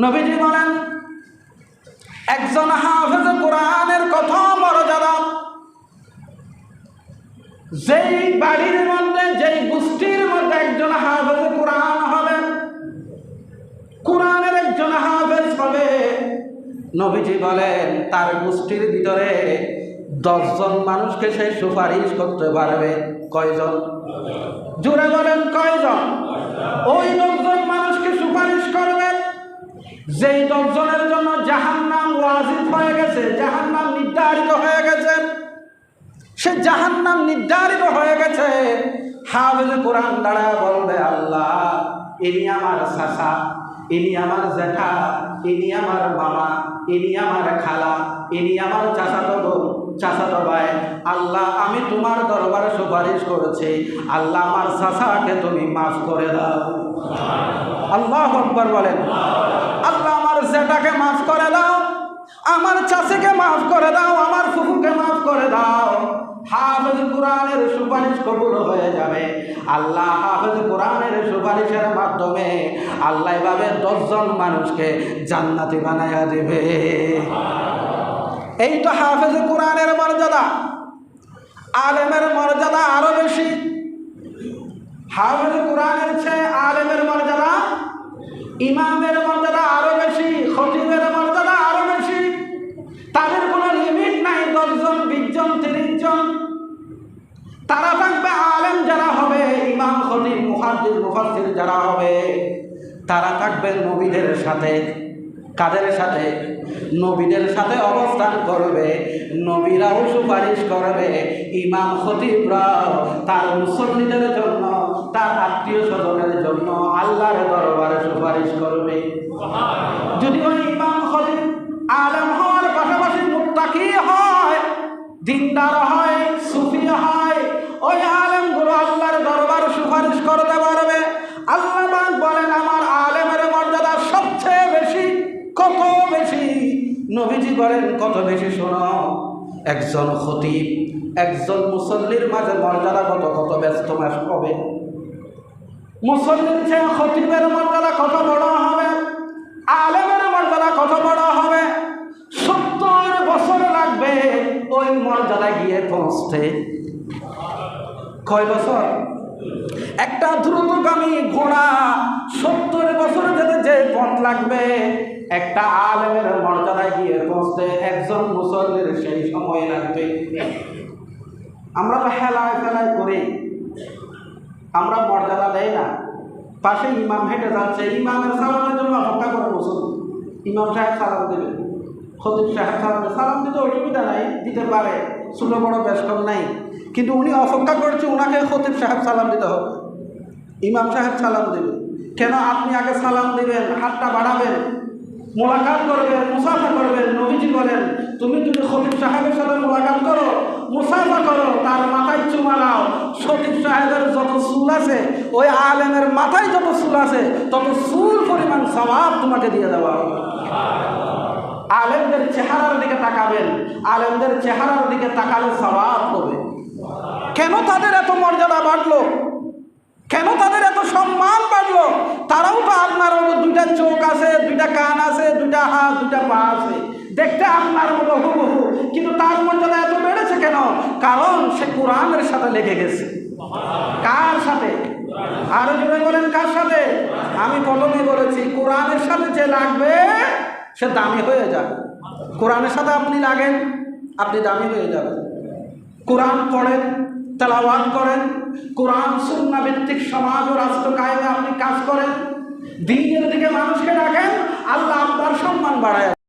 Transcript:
নবীজি বলেন, একজন হাফেজ কোরআনের কত মর্যাদা। যেই বাড়ির মধ্যে, যেই গোষ্ঠীর মধ্যে একজন হাফেজ কোরআন হবেন কোরআনের একজন হাফেজ হবে। নবীজি বলেন, তার গোষ্ঠীর ভিতরে দশজন মানুষকে সে সুপারিশ করতে পারবে। কয়জন? জোরে বলেন, কয়জন? ওই সুপারিশ করবেন যেই দশজনের জন্য জাহান নাম ওয়াজিব হয়ে গেছে জাহান নাম নির্ধারিত হয়ে গেছে, সে জাহান নাম নির্ধারিত হয়ে গেছে, হাফেজ কোরআন দ্বারা বলবে, আল্লাহ ইনি আমার শাসা ইনি আমার জ্যাঠা ইনি আমার মামা ইনি আমার খালা ইনি আমার চাচাতো বোন চাচাতো ভাই। আল্লাহ, আমি তোমার দরবারে সুপারিশ করেছি। আল্লাহ, আমার চাচাকে তুমি মাফ করে দাও। আল্লাহ বলেন। আল্লাহ, আমার জ্যাঠাকে মাফ করে দাও। আমার চাষিকে মাফ করে দাও, আমার ফুফুকে মাফ করে দাও। হাফেজ কোরআনের সুপারিশ কবুল হয়ে যাবে। আল্লাহ হাফেজ কোরআনের সুপারিশের মাধ্যমে আল্লাহ এভাবে দশজন মানুষকে জান্নাতি বানাইয়া দেবে। এই তো হাফেজ কোরআনের মর্যাদা। আলেমের মর্যাদা আরও বেশি। হাফেজ কোরআনের চেয়ে আলেমের মর্যাদা ইমামের মর্যাদা তারা থাকবে আলেম যারা হবে, ইমাম, খতিব, মুহাদ্দিস, মুফাসসির যারা হবে, তারা থাকবে নবীদের সাথে। কাদের সাথে? নবীদের সাথে অবস্থান করবে, নবীরাও সুপারিশ করবে, ইমাম, খতিবরাও তার মুসল্লিদের জন্য, তার আত্মীয় স্বজনের জন্য আল্লাহর দরবারে সুপারিশ করবে। যদি ওই ইমাম, খতিব, আলেম নবীজি বলেন কত বেশি শোনাও একজন খতিব, একজন মুসল্লির মাঝে মর্যাদা কত কত ব্যস্ত মাস হবে? মুসল্লির চেয়ে খতিবের মর্যাদা কত বড় হবে? আলেমের মর্যাদা কত বড় হবে? সত্তর বছর লাগবে ওই মর্যাদা গিয়ে পৌঁছতে। কয় বছর? একটা দ্রুতগামী ঘোড়া সত্তর বছর যেতে যে পথ লাগবে একটা আলেমের মর্যাদায় গিয়ে পৌঁছতে একজন মুসল্লির সেই সময় লাগবে। আমরা তো হেলায় ফেলায় করি। আমরা মর্যাদা দেই না। পাশে ইমাম হেঁটে যাচ্ছে। ইমামের সালামের জন্য অপেক্ষা করে বসুন। ইমাম সাহেব সালাম দেবে। খতিব সাহেব সালাম সালাম দিতে অসুবিধা নাই, দিতে পারে। ছোটো বড় বেশকম নাই। কিন্তু উনি অপেক্ষা করছে ওনাকে খতিব সাহেব সালাম দিতে হবে। ইমাম সাহেব সালাম দেবে। কেন আপনি আগে সালাম দিবেন? হাতটা বাড়াবেন। মোলাকাত করবেন, মুসাফা করবেন, নবীজি বলেন, তুমি যদি খতিব সাহেবের সাথে মোলাকাত করো, মুসাফা করো, তার মাথায় চুমা নাও। খতিব সাহেবের যত চুল আছে, ওই আলেমের মাথায় যত চুল আছে, তত চুল পরিমাণ স্বভাব তোমাকে দিয়ে দেওয়া হবে। আলেমদের চেহারার দিকে তাকাবেন, আলেমদের চেহারার দিকে তাকালে স্বভাব হবে। কেন তাদের এত মর্যাদা বাড়লো? কেন তাদের এত সম্মান বাড়লো? তারাও তো আপনার দুইটা চোখ আছে, দুইটা কান আছে দুইটা হাত দুইটা পা আছে দেখতে আপনার মতো হুবহু। কিন্তু তার মর্যাদা এত বেড়েছে কেন? কারণ সে কোরআনের সাথে লেগে গেছে। কার সাথে? আরও জোরে বলেন, কার সাথে? আমি প্রথমে বলেছি, কোরআনের সাথে যে লাগবে, সে দামি হয়ে যাবে। কোরআনের সাথে আপনি লাগেন, আপনি দামি হয়ে যাবেন। কোরআন পড়েন, তেলাওয়াত করেন, কোরআন, সুন্না ভিত্তিক সমাজ ও রাষ্ট্র কায়েমে আপনি কাজ করেন। দিনের দিকে মানুষকে ডাকেন, আল্লাহ আপনার সম্মান বাড়ায়।